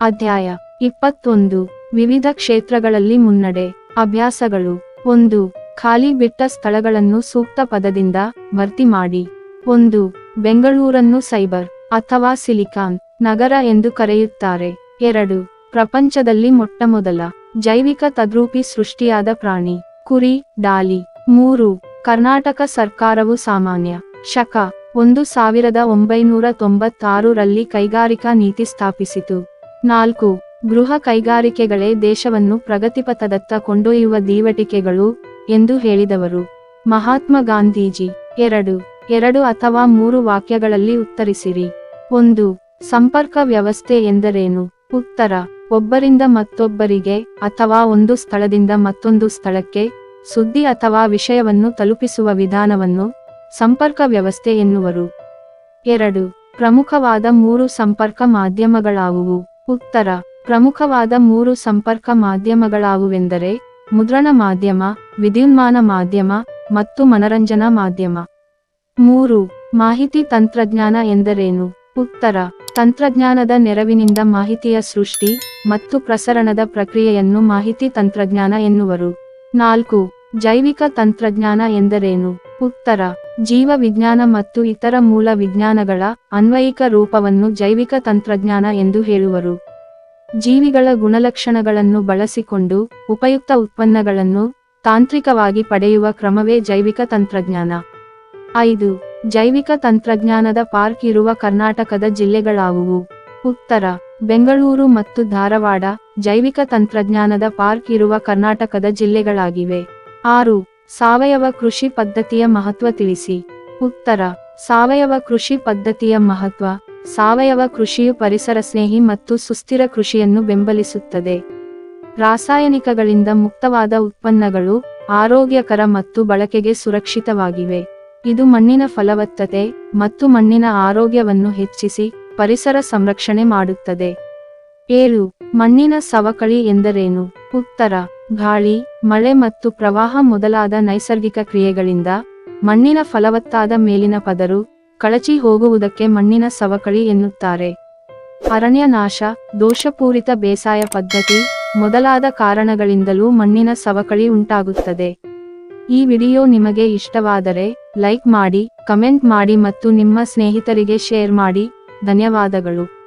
ಅಧ್ಯಾಯ ಇಪ್ಪತ್ತೊಂದು. ವಿವಿಧ ಕ್ಷೇತ್ರಗಳಲ್ಲಿ ಮುನ್ನಡೆ. ಅಭ್ಯಾಸಗಳು. ಒಂದು. ಖಾಲಿ ಬಿಟ್ಟ ಸ್ಥಳಗಳನ್ನು ಸೂಕ್ತ ಪದದಿಂದ ಭರ್ತಿ ಮಾಡಿ. ಒಂದು. ಬೆಂಗಳೂರನ್ನು ಸೈಬರ್ ಅಥವಾ ಸಿಲಿಕಾನ್ ನಗರ ಎಂದು ಕರೆಯುತ್ತಾರೆ. ಎರಡು. ಪ್ರಪಂಚದಲ್ಲಿ ಮೊಟ್ಟಮೊದಲ ಜೈವಿಕ ತದ್ರೂಪಿ ಸೃಷ್ಟಿಯಾದ ಪ್ರಾಣಿ. ಕುರಿ, ಡಾಲಿ. ಮೂರು. ಕರ್ನಾಟಕ ಸರ್ಕಾರವು ಸಾಮಾನ್ಯ ಶಕ ಒಂದು ಸಾವಿರದ ಒಂಬೈನೂರ ತೊಂಬತ್ತಾರರಲ್ಲಿ ಕೈಗಾರಿಕಾ ನೀತಿ ಸ್ಥಾಪಿಸಿತು. ನಾಲ್ಕು ಗೃಹ ಕೈಗಾರಿಕೆಗಳೇ ದೇಶವನ್ನು ಪ್ರಗತಿಪಥದತ್ತ ಕೊಂಡೊಯ್ಯುವ ದೀವಟಿಕೆಗಳು ಎಂದು ಹೇಳಿದವರು. ಮಹಾತ್ಮ ಗಾಂಧೀಜಿ, ಎರಡು ಎರಡು ಅಥವಾ ಮೂರು ವಾಕ್ಯಗಳಲ್ಲಿ ಉತ್ತರಿಸಿರಿ. ಒಂದು, ಸಂಪರ್ಕ ವ್ಯವಸ್ಥೆ ಎಂದರೇನು? ಉತ್ತರ, ಒಬ್ಬರಿಂದ ಮತ್ತೊಬ್ಬರಿಗೆ ಅಥವಾ ಒಂದು ಸ್ಥಳದಿಂದ ಮತ್ತೊಂದು ಸ್ಥಳಕ್ಕೆ ಸುದ್ದಿ ಅಥವಾ ವಿಷಯವನ್ನು ತಲುಪಿಸುವ ವಿಧಾನವನ್ನು ಸಂಪರ್ಕ ವ್ಯವಸ್ಥೆ ಎನ್ನುವರು. ಎರಡು, ಪ್ರಮುಖವಾದ ಮೂರು ಸಂಪರ್ಕ ಮಾಧ್ಯಮಗಳಾವುವು. ಉತ್ತರ, ಪ್ರಮುಖವಾದ ಮೂರು ಸಂಪರ್ಕ ಮಾಧ್ಯಮಗಳಾವುವೆಂದರೆ, ಮುದ್ರಣ ಮಾಧ್ಯಮ, ವಿದ್ಯುನ್ಮಾನ ಮಾಧ್ಯಮ ಮತ್ತು ಮನರಂಜನಾ ಮಾಧ್ಯಮ. ಮೂರು, ಮಾಹಿತಿ ತಂತ್ರಜ್ಞಾನ ಎಂದರೇನು? ಉತ್ತರ, ತಂತ್ರಜ್ಞಾನದ ನೆರವಿನಿಂದ ಮಾಹಿತಿಯ ಸೃಷ್ಟಿ ಮತ್ತು ಪ್ರಸರಣದ ಪ್ರಕ್ರಿಯೆಯನ್ನು ಮಾಹಿತಿ ತಂತ್ರಜ್ಞಾನ ಎನ್ನುವರು. ನಾಲ್ಕು, ಜೈವಿಕ ತಂತ್ರಜ್ಞಾನ ಎಂದರೇನು? ಉತ್ತರ ಜೀವ ವಿಜ್ಞಾನ ಮತ್ತು ಇತರ ಮೂಲ ವಿಜ್ಞಾನಗಳ ಅನ್ವಯಿಕ ರೂಪವನ್ನು ಜೈವಿಕ ತಂತ್ರಜ್ಞಾನ ಎಂದು ಹೇಳುವರು. ಜೀವಿಗಳ ಗುಣಲಕ್ಷಣಗಳನ್ನು ಬಳಸಿಕೊಂಡು ಉಪಯುಕ್ತ ಉತ್ಪನ್ನಗಳನ್ನು ತಾಂತ್ರಿಕವಾಗಿ ಪಡೆಯುವ ಕ್ರಮವೇ ಜೈವಿಕ ತಂತ್ರಜ್ಞಾನ. ಐದು, ಜೈವಿಕ ತಂತ್ರಜ್ಞಾನದ ಪಾರ್ಕ್ ಇರುವ ಕರ್ನಾಟಕದ ಜಿಲ್ಲೆಗಳಾವುವು? ಉತ್ತರ, ಬೆಂಗಳೂರು ಮತ್ತು ಧಾರವಾಡ ಜೈವಿಕ ತಂತ್ರಜ್ಞಾನದ ಪಾರ್ಕ್ ಇರುವ ಕರ್ನಾಟಕದ ಜಿಲ್ಲೆಗಳಾಗಿವೆ. ಆರು ಸಾವಯವ ಕೃಷಿ ಪದ್ಧತಿಯ ಮಹತ್ವ ತಿಳಿಸಿ. ಉತ್ತರ, ಸಾವಯವ ಕೃಷಿ ಪದ್ಧತಿಯ ಮಹತ್ವ, ಸಾವಯವ ಕೃಷಿಯು ಪರಿಸರ ಸ್ನೇಹಿ ಮತ್ತು ಸುಸ್ಥಿರ ಕೃಷಿಯನ್ನು ಬೆಂಬಲಿಸುತ್ತದೆ. ರಾಸಾಯನಿಕಗಳಿಂದ ಮುಕ್ತವಾದ ಉತ್ಪನ್ನಗಳು, ಆರೋಗ್ಯಕರ ಮತ್ತು ಬಳಕೆಗೆ ಸುರಕ್ಷಿತವಾಗಿವೆ. ಇದು ಮಣ್ಣಿನ ಫಲವತ್ತತೆ ಮತ್ತು ಮಣ್ಣಿನ ಆರೋಗ್ಯವನ್ನು ಹೆಚ್ಚಿಸಿ, ಪರಿಸರ ಸಂರಕ್ಷಣೆ ಮಾಡುತ್ತದೆ. ಏಳು, ಮಣ್ಣಿನ ಸವಕಳಿ ಎಂದರೇನು? ಉತ್ತರ ಗಾಳಿ, ಮಳೆ ಮತ್ತು ಪ್ರವಾಹ ಮೊದಲಾದ ನೈಸರ್ಗಿಕ ಕ್ರಿಯೆಗಳಿಂದ ಮಣ್ಣಿನ ಫಲವತ್ತಾದ ಮೇಲಿನ ಪದರು ಕಳಚಿ ಹೋಗುವುದಕ್ಕೆ ಮಣ್ಣಿನ ಸವಕಳಿ ಎನ್ನುತ್ತಾರೆ. ಅರಣ್ಯ ನಾಶ ದೋಷಪೂರಿತ ಬೇಸಾಯ ಪದ್ಧತಿ ಮೊದಲಾದ ಕಾರಣಗಳಿಂದಲೂ ಮಣ್ಣಿನ ಸವಕಳಿ ಉಂಟಾಗುತ್ತದೆ. ಈ ವಿಡಿಯೋ ನಿಮಗೆ ಇಷ್ಟವಾದರೆ ಲೈಕ್ ಮಾಡಿ, ಕಮೆಂಟ್ ಮಾಡಿ ಮತ್ತು ನಿಮ್ಮ ಸ್ನೇಹಿತರಿಗೆ ಶೇರ್ ಮಾಡಿ. ಧನ್ಯವಾದಗಳು.